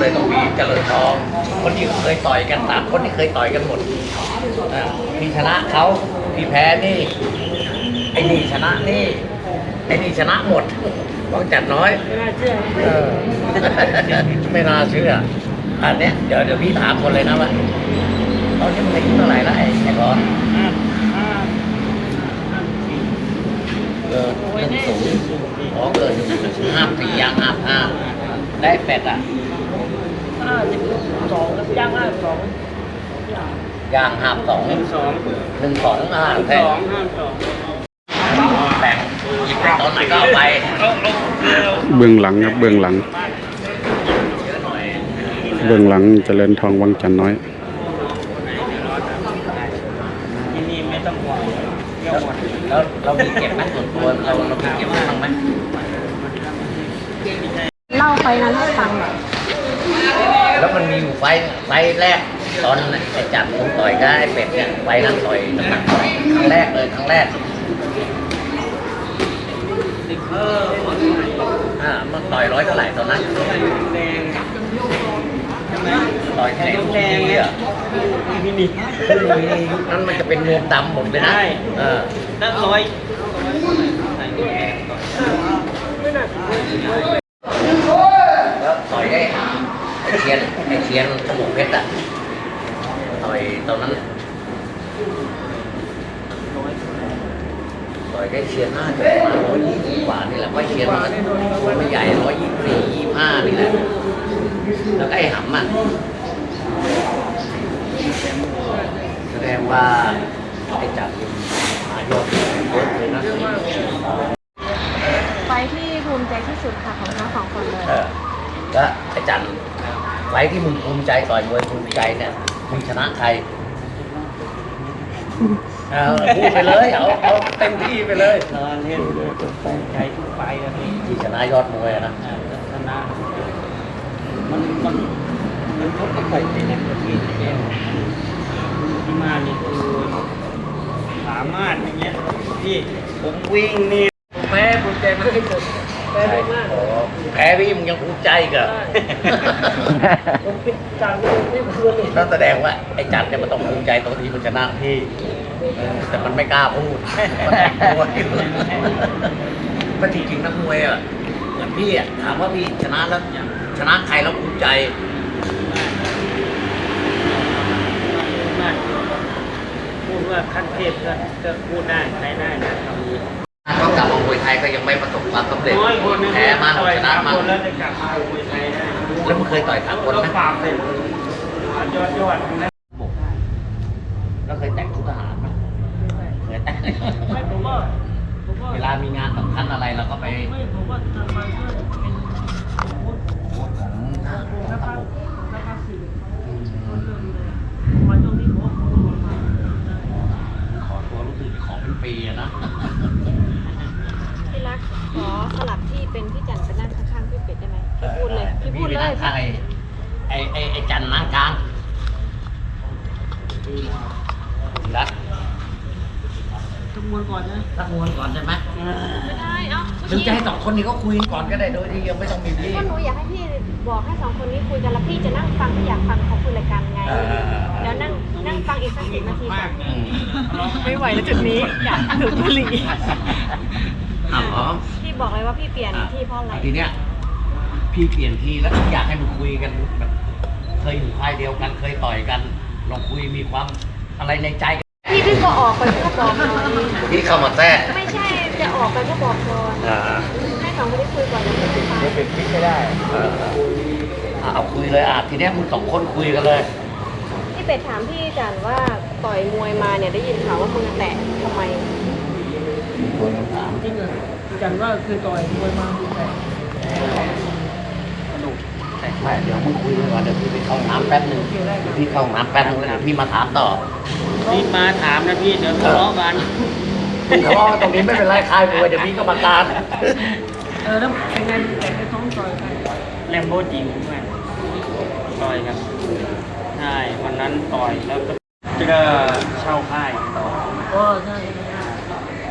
เลยต้องมีเจริญทอง คนที่เคยต่อยกันสามคนที่เคยต่อยกันหมดพี่ชนะเขาพี่แพ้นี่ไอ้นี่ชนะนี่ไอ้นี่ชนะหมดต้องจัดน้อยไม่น่าเชื่อออไม่น่าเชื่ออันเนี้ยเดี๋ยวเดี๋ยวพี่ถามคนเลยนะว่าตอนนี้มึงอายุเท่าไหร่แล้วไอ้ไอ้ร้อนเกิดหนึ่งศูนย์อ๋อเกิดห้าปีย่างห้าห้าได้เป็ดอะ ห้าสิบสองแล้วย่างห้าสองย่างย่างห้าสองหนึ่งสองหนึ่งสองห้าหนึ่งแพสงองห้าสองแบ่งหยิบไปตอนไหนก็เอาไปเอาเอาเร็วเบื้องหลังครับเบื้องหลังเยอะหน่อยเบื้องหลังเจริญทองวังจันทร์น้อยที่นี่ไม่ต้องห่วงเที่ยวแล้วหมดแล้วเรามีเก็บไหมส่วนตัวเราเรามีเก็บบ้างไหมเล่าไปนั้นให้ฟังหน่อยแล้วมันมี อยู่ไฟล์ไฟล์แรกตอนไอ้จับผมต่อยกับไอ้เป็ดเนี่ยไฟล์นั้นต่อยน้ำหนักครั้งแรกเลยครั้งแรกเอออ่ามันต่อยร้อยเท่าไหร่ตอนนั้นแดงใช่ไหมต่อยแค่ไอ้ลูลูกกแดแดงงเนี่เนี่ยยนี่นี่ยุคนั้นมันจะเป็นนวมดำหมดเลยนะใช่เออแล้วร้อย ชียนไอ้เชียนขมูเพชรอะต่อยตอนนั้นต่อยได้เชียนน่าจะประมาณร้อยยี่สิบกว่านี่แหละเพราะเชียนมันไม่ใหญ่ร้อยยี่สิบสี่ยี่สิบห้านี่แหละ แล้วก็ไอ้หำอะแสดงว่าไอ้จับมายอดเยอะเลยนะไฟที่ภูมิใจที่สุดค่ะของทั้งสองคนเลยเออแล้วไอ้จันไฟ ล์ที่มึงภูมิใจต่อยมวยภูมิใจเนี่ยมึงชนะใครเอาพูดไปเลยเอาเอาเต็มที่ไปเลยตอนเล่นใช้ทุกไฟแล้วพี่ที่ชนะยอดมวยอะนะชนะมันมันมันเขาก็ปล่อยไปนะที่แก้วที่มานี่คือสามารถอย่างเงี้ยพี่ผมวิ่งนี่แพ้ภูมิใจมากที่สุดแพ้มากโอ้ แพ้พี่มึงยังภูมิใจอีกับผมปิดการเล่นที่คืนนี่นั่นแสดงว่าไอ้จันเนี่ยมันต้องภูมิใจตรงที่มันชนะพี่เออแต่มันไม่กล้าพูดมันแอบกลัวอยู่ก็จริงๆนักมวยอะเหมือนพี่อะถามว่าพี่ชนะแล้วชนะใครแล้วภูมิใจมากพูดว่าขั้นเทพก็ก็พูดได้ใช้ได้นะคำนี้ ก็กลับมามวยไทยก็ยังไม่ประสบความสำเร็จน้อยคนนึงแพ้มากต่อยชสานะมมาคนแล้วจะกลับมาคุยไทยได้แล้วมึงเคยต่อยสามคนต้อไหม งปราบเลยยอดยอดนะ แล้วเคยแต่งชุดทหารไหมเคยแต่ง ไม่ผมว่าผมว่า เวลามีงานสำคัญอะไรเราก็ไป ไม่ผมว่าทำมาเพื่อเป็น ของทหาร นักภาคนักภาคสื่อมาตรงนี้ผมว่าผมว่า ขอตัวรู้สึกขอเป็นปีอะนะ พี่รักขอสลับที่เป็นพี่จันไปนั่งข้างๆพี่เป็ดได้ไหมพี่พูดเลยพี่พูดเลย พี่ไปนั่งข้างไอ้ไอ้ไอ้ไอ้จันนั่งกลาง รักทุกมวยก่อนนะนักมวยก่อนใช่ไหมไม่ได้เอ้าหรือจะให้สองคนนี้ก็คุยกันก่อนก็ได้โดยที่ยังไม่ต้องมีพี่ก็หนูอยากให้พี่บอกให้สองคนนี้คุยกันแล้วพี่จะนั่งฟังพี่อยากฟังเขาคุยรายการไงเออเดี๋ยวนั่งนั่งฟังอีกสักสิบนาทีก่มาอกนอืมไม่ไหวแล้วจุดนี้อยากถึงบุหรี่อ๋อพี่บอกเลยว่าพี่เปลี่ยนที่เพราะอะไรทีเนี้ยพี่เปลี่ยนที่แล้วอยากให้มันคุยกันแบบเคยอยู่ค่ายเดียวกันเคยต่อยกัน ลองคุยมีความอะไรในใจกันพี่พี่ก็ออกไปก็บอกหน่อยพี่เข้ามาแทรกไม่ใช่จะออกไปก็บอกก่อนอ่าให้สองคนนี้คุยก่อนแล้วค่อยฟังเป็นพิษไม่ได้เอออะเอาคุยเลยอะทีเนี้ยมึงสองคนคุยกันเลย พี่เป็ดถามพี่จันว่าต่อยมวยมาเนี่ยได้ยินข่าวว่ามือแตะทำไมคนถามจริงเหรอจันว่าคือต่อยมวยมาแต่กระดูกแต่ ไม่เดี๋ยวมึงคุยกันก่อนเดี๋ยวพี่ไปเข้าห้องน้ำแป๊บหนึ่งเดี๋ยวพี่เข้าห้องน้ำแป๊บนึงแล้วเดี๋ยวพี่มาถามต่อนี่มาถามนะพี่เดี๋ยวทะเลาะกันคุณทะเลาะกันตรงนี้ไม่เป็นไรคลายมวยเดี๋ยวพี่ก็มาการเออแล้วเป็นไงแต่ในท้องต่อยกันแลมโบจิ๋วแม่ต่อยกันใช่วันนั้นต่อยแล้วก็ก็เช่าค่ายต่อโอ้ใช่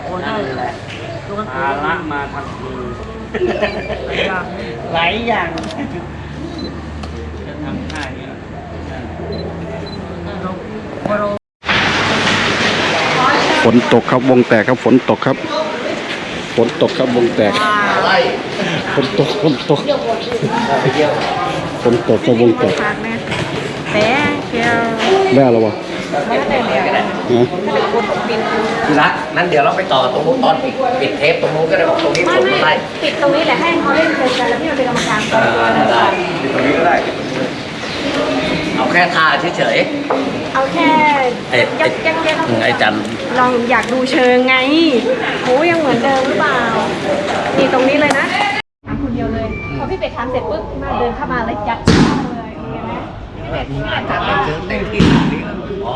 โอ้นั่ใช่นแหละตัวกันภาระมาทันที หลายอย่างหลายอย่าง ห้าเนี่ย เราพอเรา ฝนตกครับวงแตกครับฝนตกครับฝนตกครับวงแตกอะไรฝนตกฝนตกไปเที่ยวฝนตกครับวงแตกฝากแม่แต่เกียวได้แล้ววะไม่ได้เลยก็ได้ฮะถ้าเป็นคนปิดที่รักนั้นเดี๋ยวเราไปต่อตรงนู้นตอนปิดปิดเทปตรงนู้นก็ได้บอกตรงนี้ไม่ผมไม่ไม่ได้ปิดตรงนี้แหละให้เขาเล่นเพลงกันแล้วพี่มันเป็นกรรมการอ่าได้ปิดตรงนี้ก็ได้ เอาแค่ท่าเฉยเอาแค่ๆไอ้ยัไอ้กยักยักไอ้จันลองอยากดูเชิงไงโอ้ยังเหมือนเดิมหรือเปล่า นี่ตรงนี้เลยนะถามคนเดียวเลย พอพี่เป็ดถามเสร็จปุ๊บมาเดินเข้ามาเลยยัดเลยโอเคไหมพี่เป็ดพี่เป็ดถามว่าเจอเต็มที่ตรงนี้อ๋อ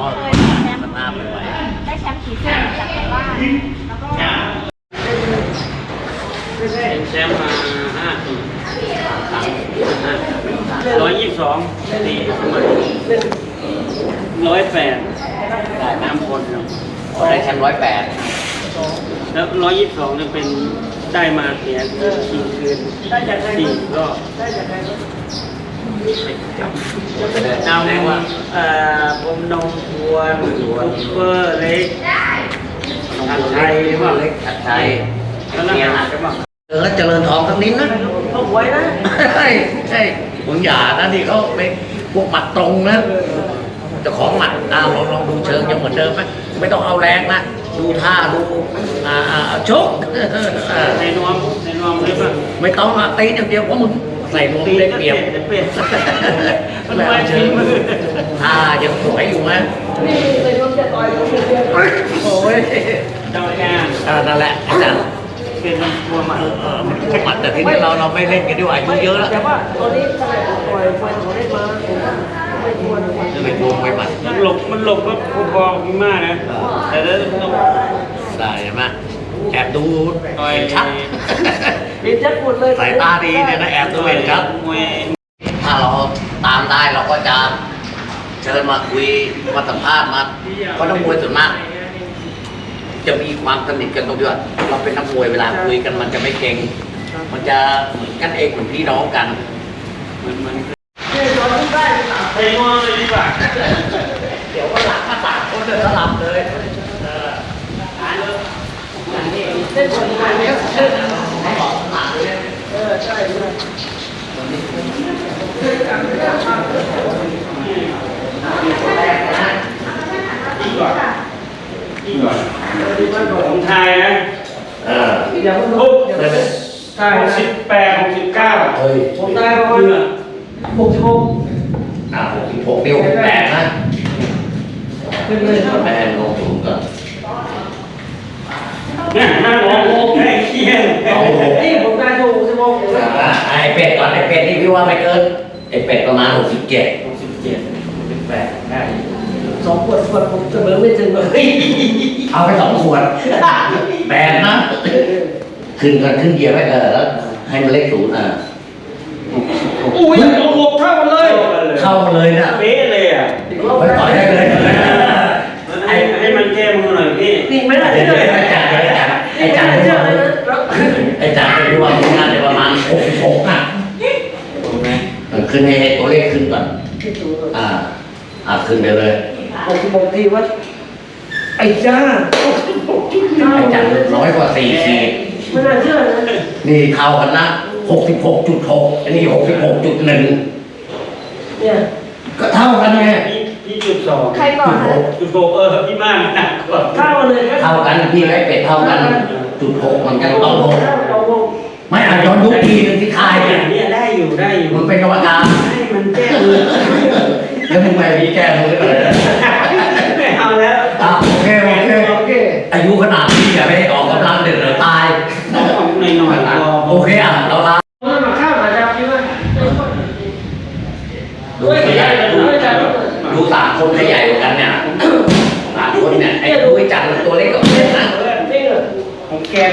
มันน่าไปไหวได้แชมป์กี่เส้นจากไหนบ้างแล้วก็เป็นแชมป์มาห้าปี ร้อยยี่สิบสองสี่สมัยร้อยแปดน้ำคนครับได้แชมป์ร้อยแปดแล้วร้อยยี่สิบสองจะเป็นได้มาเสียชิงคืนสี่รอบดาวว่าเอ่อผมนงทวนซุปเปอร์เล็กอันไทยหรือเปล่าเล็กชัดชัยแล้วนั่นเนี่ยหานะใช่ป่ะเออเจริญทองทั้งนิ้นนะเขาหวยนะใช่ใช่ ผมอย่านะนี่เขาเป็นพวกหมัดตรงนะเจ้าของหมัดอ่าลองลองดูเชิงยังเหมือนเดิมไหมไม่ต้องเอาแรงนะดูท่าดูอ่าอ่าชกอ่าในนวมในนวมเลยป่ะไม่ต้องอะตีอย่างเดียวเพราะมึงใส่นวมได้เปรียบได้เปรียบมันแล้วไว้เชิชิงงมือท่ายังสวยอยู่ไหมนี่เลยต้องจะต่อยผมเดียวโอ้ยเจ้าแก่อ่านั่นแหละอาจารย์ เป็นตัวมันเออเออมันพวกหมัดแต่ที่นี่เราเราไม่เล่นกันดีกว่าอายุเยอะแล้วแต่ว่าตอนนี้ถ้าต่อยไฟของเล่นมาผมว่าไม่ควรจะไปรวมไปหมัดมันหลบมันหลบก็พอๆพี่มากนะ แต่ถ้าหลบได้ใช่ไหมแอบดูเห็นชัดดิจัดหมดเลยสายตาดีเนี่ยนะแอบดูเห็นชัดถ้าเราตามได้เราก็จะเชิญมาคุยมาสัมภาษณ์มาเพราะนักมวยส่วนมาก จะมีความสนิทกันตรงที่ว่าเราเป็นนักมวยเวลาคุยกันมันจะไม่เก่งมันจะเหมือนกันเองเหมือนพี่น้องกันมันมันเนี่ยตอนที่ได้ไปนอนเลยดีกว่าเดี๋ยวก็หลังมาสามคนเดินสลับเลยเออเล่นคนไทยเนี่ยเขาบอกหลังเลยเออใช่ใช่ ของไทยนะเอออย่าเพิ่งทุลุกกอย่าได้ไหมเพิ่งใช่หกสิบแปดหกสิบเก้าเฮ้ยผมได้ประมาณเพื่อหกสิบหกอ่าหกสิบหกนิ้วแปดนะขึ้นเลยแปดลงสูงก่อนเนี่ยห้าโมงใกล้เคียงเอาหกนี่ผมได้ถูกสิบหกเลยอ่าไอเป็ดก่อนไอเป็ดนี่พี่ว่าไม่เกินไอเป็ดประมาณหกสิบเจ็ดหกสิบเจ็ดสิบแปดได้ สองขวดขวดผมเสมอไม่ถึงเลยเอาไปสองขวดแปดนะขึ้นกันขึ้นเกียร์ไว้เออแล้วให้มันเลขศูนย์อะอุ้ยโอ้โหเท่ากันเลย เข้ามาเลยนะเป๊ะเลยอะไปต่อยได้เลยให้ให้มันแก้มือหน่อยพี่จริงไหมล่ะเดี๋เดี๋ยยววเดี๋ยวไอ้จัดเดี๋ยวไอ้จัดไอ้จัดเชื่ไอ้อจัเลยดนะไอ้จัดไปดูว่าน่าจะประมาณหกสิบหกอะถูกไหมเออขึ้นให้ตัวเลขขึ้นก่อนอ่าอ่าขึ้นไปเลย หกสิบหกทีว่า ไอ้จ้าไอ้จัดร้อยกว่าสี่ขีดไม่น่าเชื่อนะนี่เท่ากันนะหกสิบหกจุดหกอันนี้หกสิบหกจุดหนึ่งเนี่ยก็เท่ากันไงพี่พี่จุดสองใครก่อนคะจุดหกเออพี่มากหนักกว่าเท่ากันเลยเท่ากันพี่ไอ้เป็ดเท่ากัน จุดหกมันกันต้องหกเอาหกไม่อาจย้อนยุคทีหนึงที่คายเนี่ยนี่ยได้อยู่ได้อยู่มึงเป็นกรรมการให้มันแก้มือแล้วมึงไปมีแก้มือเลย ไม่เอาแล้ว อะโอเคโอเค โอเค อายุขนาดนี้อย่าไปออกกำลังเด็ดเดี๋ยวตาย ต้องออกหน่อยหน่อยพอ โอเคอะเราลา เอามาข้าวมาดามดีว่า ดูขยายดูดูสามคนขยายกว่ากันเนี่ยสามคนเนี่ยไอ้ดูไอ้จันตัวเล็กกว่าเพื่อนนะ จริงเหรอ ผมแกง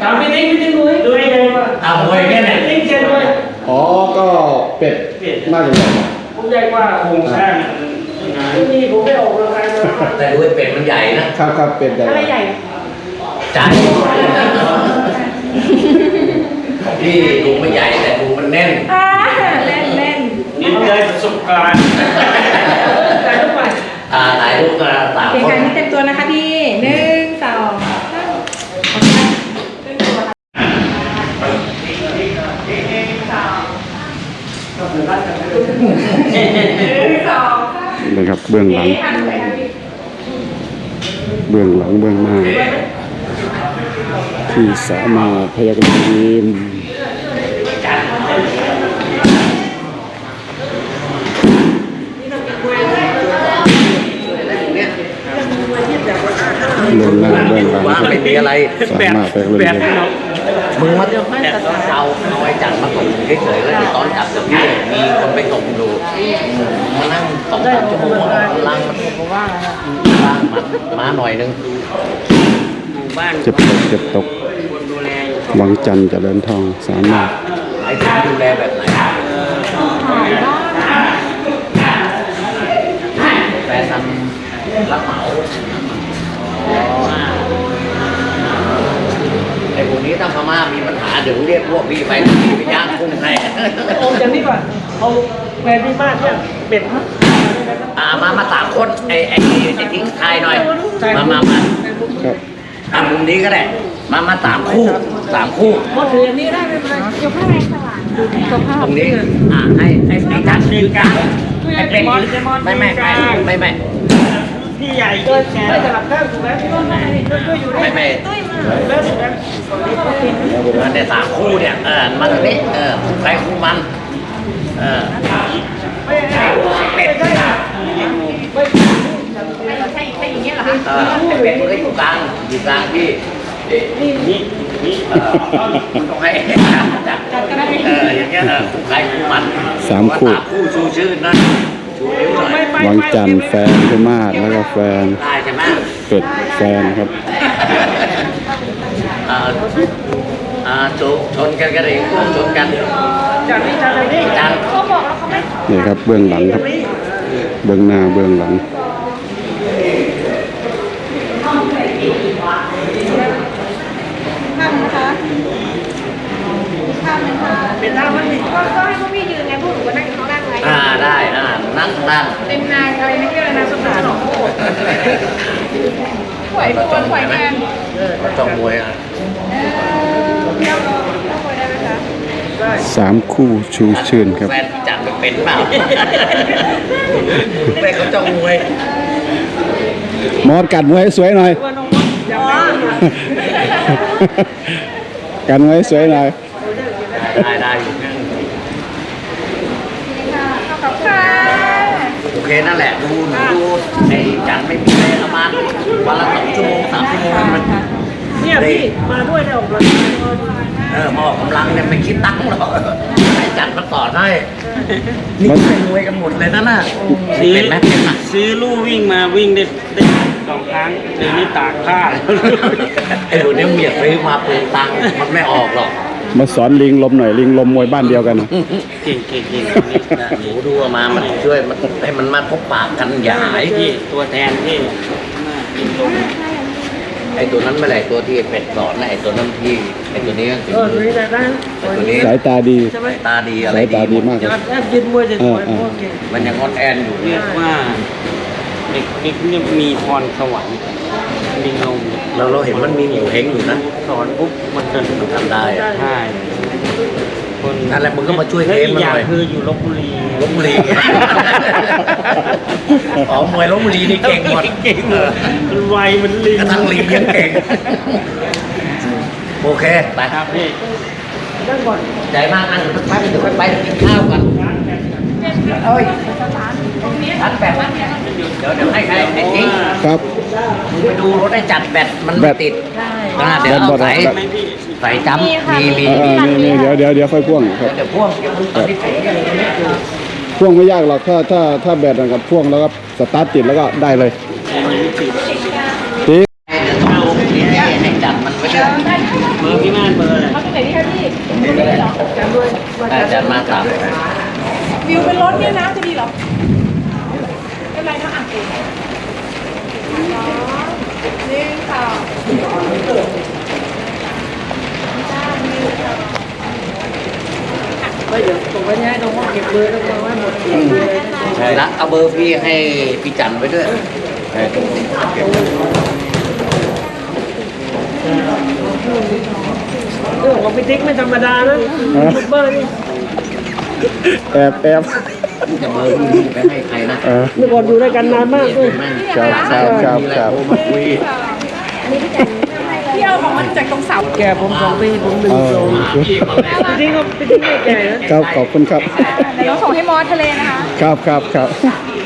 ถามไม่ได้ไม่ได้เลยดูไม่ได้ว่า เอามวยแค่ไหน จริงเกินเลย อ๋อก็เป็ด เปลี่ย นน่าจะใหญ่ผมใหญ่กว่าโครงสร้างงานไม่มีผมไม่ออกกำลังกายมาแต่ดูไอ้เป็ดมันใหญ่นะครับครับเป็ดใหญ่อะไรใหญ่ใจพี่ดูไม่ใหญ่แต่ดูมันแน่นอ่าเล่นเล่นสบการณ์อ่าถ่ายรูปกันสามเก่งคนกันที่เต็มตัวนะคะพี่หนึ่งสองสาม เลยครับเบื้องหลัง เบื้องหลังเบื้องหน้าที่สามาพยากรณ์ทีมเบื้องหน้าเบื้องหลังว่าไม่มีอะไรสามารถพยากรณ์ทีมมึงมาเอาเอาไอ้จันมาส่ง เฉยๆแล้วตอนกลับกับพี่มีคนไปส่งดูมานั่งสองสามชั่วโมงลังมันว่างมามาหน่อยนึงหมู่บ้านเจ็บตกเจ็บตกคนดูแลอยู่วังจันทร์เจริญทองสามารถไอ้ถึงดูแลแบบไหนแฟนทำรับเหมา ถ้าพม่ามีปัญหาเดี๋ยวเรียกพวกพี่ไปพี่ไปย่างกุ้งให้โอ้ยังนี่ก่อนเอาแฟนพี่มากเนี่ยเป็ดฮะอ่ามามาสามคนไอ้ไอ้ไอ้ทิ้งทายหน่อย มามามาครับอะมุมนี้ก็ได้มามาสามคู่สามคู่หมดถืออันนี้ได้ไม่เป็นไรอยู่ข้างในสว่างดูสภาพตรงนี้อ่าให้ไอ้ไอ้จัดยืนกลางไอ้เป็นยืนไม่ไม่ไม่ไม่ไม่ พี่ใหญ่เกินไม่จะหลับข้างถูกไหมพี่ต้นไม่ช่วยอยู่ได้ไม่ไม่แล้วถูกไหมมันเนี่ยสามคู่เนี่ยเออมาตรงนี้เออคู่ใครคู่มันเออไม่ใช่ไม่ใช่ใช่ใช่อย่างเงี้ยเหรอคะเออเป็ดมันก็อยู่กลางอยู่กลางพี่นี่นี่นี่เออต้องให้จัดกันได้เอออย่างเงี้ยเออคู่ใครคู่มันสามคู่คู่ชูชื่อนะชูนิ้ วหน่อยวังจันทร์แฟนพิมาศแล้วก็แฟนได้ใช่ไหมเป็ดแฟนครับอ่าอ่าชนชนกันกันเองชนกันจากนี้จากนี้จังเขาบอกแล้วเขาไม่นี่ครับเบื้องหลังครับ เบื้องหน้าเบื้องหลังทำนะคะทำนะคะเป็นท่ามันนี่ก็ก็ให้พวกพี่ยืนไงพวกหนูก็นั่งเขานั่งไง อ่าได้อ่านั่งนั่งเป็นนายอะไรนะเรียกอะไรนะสมานหนองโคตรไหวตัวไหวแมนก็ต้องมวยอะเออเที่ยวเราเที่ยวคุยได้ไหมคะสามคู่ชูชื่นครับแฟนจัดไม่เป็นเปล่าแม่เขาจ้องมวยมอดกัดมวยให้สวยหน่อยว่าน้องมดยังไม่มากันมวยให้สวยหน่อยได้ได้อยู่ ขอบคุณค่ะ โอเคนั่นแหละดูหนูดูไอ้จันไม่มีอะไรประมาณวันละสองชั่วโมงสามชั่วโมงมันเนี่ยพี่มาด้วยเนี่ยออกกำลังกายเออมาออกกำลังเนี่ยไม่คิดตังค์หรอกไอ้จันมาสอนให้นี่เป็นมวยกันหมดเลยนะน่ะซื้อเป็นไหมเป็นไหมซื้อลู่วิ่งมาวิ่งได้ได้สองครั้งเดี๋ยวนี้ตากผ้าไอ้ดูเนี่ยมึงอย่าซื้อมาเปลืองตังค์มันไม่ออกหรอก มาสอนลิงลมหน่อยลิงลมมวยบ้านเดียวกันนะเก่งเก่งเก่งนี่หนูดูเอามามันช่วยมันให้มันมาพบปากกันอย่าหายพี่ตัวแทนพี่ลงไอ้ตัวนั้นไม่ไหนตัวที่เป็ดสอนนะไอ้ตัวนั้นที่ไอ้ตัวนี้ก็คือเออตัวนี้ได้ได้ไอ้ตัวนี้สายตาดีใช่ไหมตาดีอะไรสายตาดีมากจะครับแอบยืนมวยจะสวยโอเคมันยังงอนแอนอยู่เรีเนี่ยยกว่าเด็กเด็กเนี่ยมีพรสวรรค์ ลิงลงเนี่ยเราเราเห็นมันมีหมูเฮงอยู่นะสอนปุ๊บมันจะมันทำได้อะใช่คนนั่นแหละมึงก็มาช่วยแล้เทอีมกมาอย่าหงน่อยคืออยู่ลบบุรีลบบุรีอ๋อมวยลบบุรีนี่เก่งหมดเก่งหมดมันไวมันลิงกระทั่งลิงยังเก่งโอเคไปครับพี่นั่งก่อนใจมากนั่งอยู่สักพักเดี๋ยวค่อยไปกินข้าวกันเอ้ยชัดแบต เดี๋ยวเดี๋ยวให้ใครไอ้ทิ้งครับมึงไปดูรถได้จัดแบตมันแบไม่ตติดอ่าเดี๋ยวเอาแบตหมดใส่แล้วไม่พี่ใส่จำมีมีเออมีนี่นี่เดี๋ยวเดี๋ยวเดี๋ยวค่อยพ่วงครับ เดี๋ยวพ่วงเดี๋ยวมึงตอนที่ฝนยังไม่อยู่พ่วงไม่ยากหรอกถ้าถ้าถ้าแบตกับพ่วงแล้วก็สตาร์ทติดแล้วก็ได้เลยที เดี๋ยวต้องลงนี้ให้ให้จัดมันไว้ด้วย เบอร์พี่ม่านเบอร์อะไร เขาตรงไหนดีคะพี่ อ่าจัดมาสาม วิวเป็นรถเนี่ยนะจะดีเหรอเป็นไรนะอะเองหนึ่งสองจ้าหนึ่งสอง ก็เดี๋ยวส่งไปให้น้อง เก็บเบอร์แล้วก็ให้หมดเก็บเบอร์เลยนะใช่ละเอาเบอร์พี่ให้พี่จันไว้ด้วยใช่ตรงเก็บเรื่องของพี่ติ๊กไม่ธรรมดานะซุปเปอร์นี่แอบแอบจะเบอร์พี่ไปให้ใครนะเออเมื่อก่อนอยู่ด้วยกันนานมากด้วยแม่งครับครับครับครับโท รมาคุยพี่เอาของมันจากตรงเสาแกผมสองปีผมหนึ่งเอสอองพี่ติ๊กก็พี่ติ๊กไม่แก่นะครับขอบคุณครับเดี๋ยวเราส่งให้มอสทะเลนะคะครับครับครับ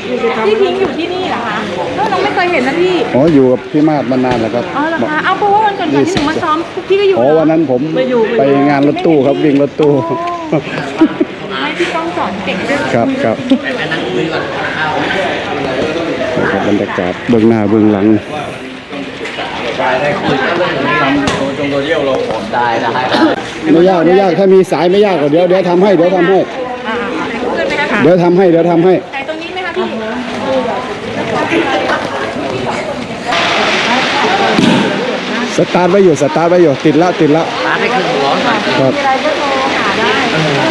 นี่ไปทำพี่พิงค์อยู่ที่นี่เหรอคะเออน้องไม่เคยเห็นนะพี่อ๋ออยู่กับพี่มาดมานานแล้วครับอ๋อเหรอคะเอาเพราะว่าวันก่อนๆที่หนูมาซ้อมพี่ก็อยู่อ๋อเหรวันนั้นผมไม่อยู่ไปงานรถตู้ครับวิ่งรถตู้ไม่พี่ก้องสอนเก่งด้วยครับครับไปไปนั่งคุยก่อนข้าวครับบรรยากาศเบื้องหน้าเบื้องหลัง ได้ได้คุยกันเรื่องนี้ทำตัวจงตัวเยี่ยวเราขอได้ได้ได้ไม่ยากไม่ยากถ้ามีสายไม่ยากก็เดี๋ยวเดี๋ยวทำให้เดี๋ยวทำให้อ่าๆขึ้นไหมคะเดี๋ยวทำให้เดี๋ยวทำให้ไหนตรงนี้ไหมคะพี่สตาร์ทไว้อยู่สตาร์ทไว้อยู่ติดละติดละร้านให้ครึ่งร้อนหน่อยครับ